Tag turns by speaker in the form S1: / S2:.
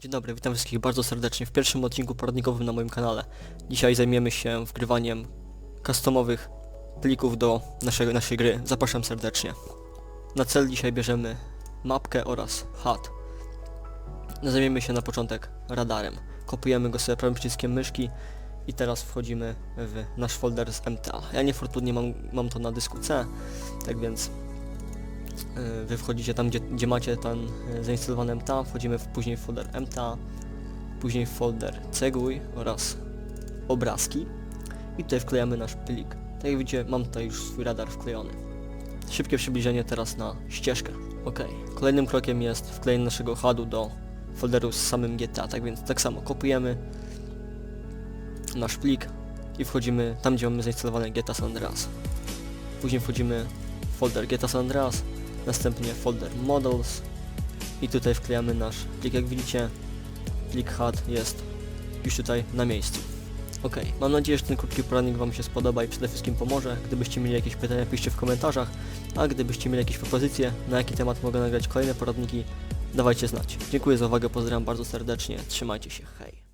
S1: Dzień dobry, witam wszystkich bardzo serdecznie w pierwszym odcinku poradnikowym na moim kanale. Dzisiaj zajmiemy się wgrywaniem customowych plików do naszego, naszej gry. Zapraszam serdecznie. Na cel dzisiaj bierzemy mapkę oraz HUD. Zajmiemy się na początek radarem. Kopujemy go sobie prawym przyciskiem myszki i teraz wchodzimy w nasz folder z MTA. Ja niefortunnie mam, mam to na dysku C, tak więc wy wchodzicie tam, gdzie, gdzie macie ten y, zainstalowany MTA, wchodzimy w, później w folder MTA, później w folder cegły oraz obrazki i tutaj wklejamy nasz plik. Tak jak widzicie, mam tutaj już swój radar wklejony. Szybkie przybliżenie teraz na ścieżkę. Ok. Kolejnym krokiem jest wklejenie naszego HUD-u do folderu z samym GTA, tak więc tak samo kopujemy nasz plik i wchodzimy tam, gdzie mamy zainstalowane GTA San Andreas. Później wchodzimy w folder GTA San Andreas, następnie folder Models i tutaj wklejamy nasz plik. Jak widzicie, plik HUD jest już tutaj na miejscu. Ok, mam nadzieję, że ten krótki poradnik Wam się spodoba i przede wszystkim pomoże. Gdybyście mieli jakieś pytania, piszcie w komentarzach, a gdybyście mieli jakieś propozycje, na jaki temat mogę nagrać kolejne poradniki, dawajcie znać. Dziękuję za uwagę, pozdrawiam bardzo serdecznie, trzymajcie się, hej.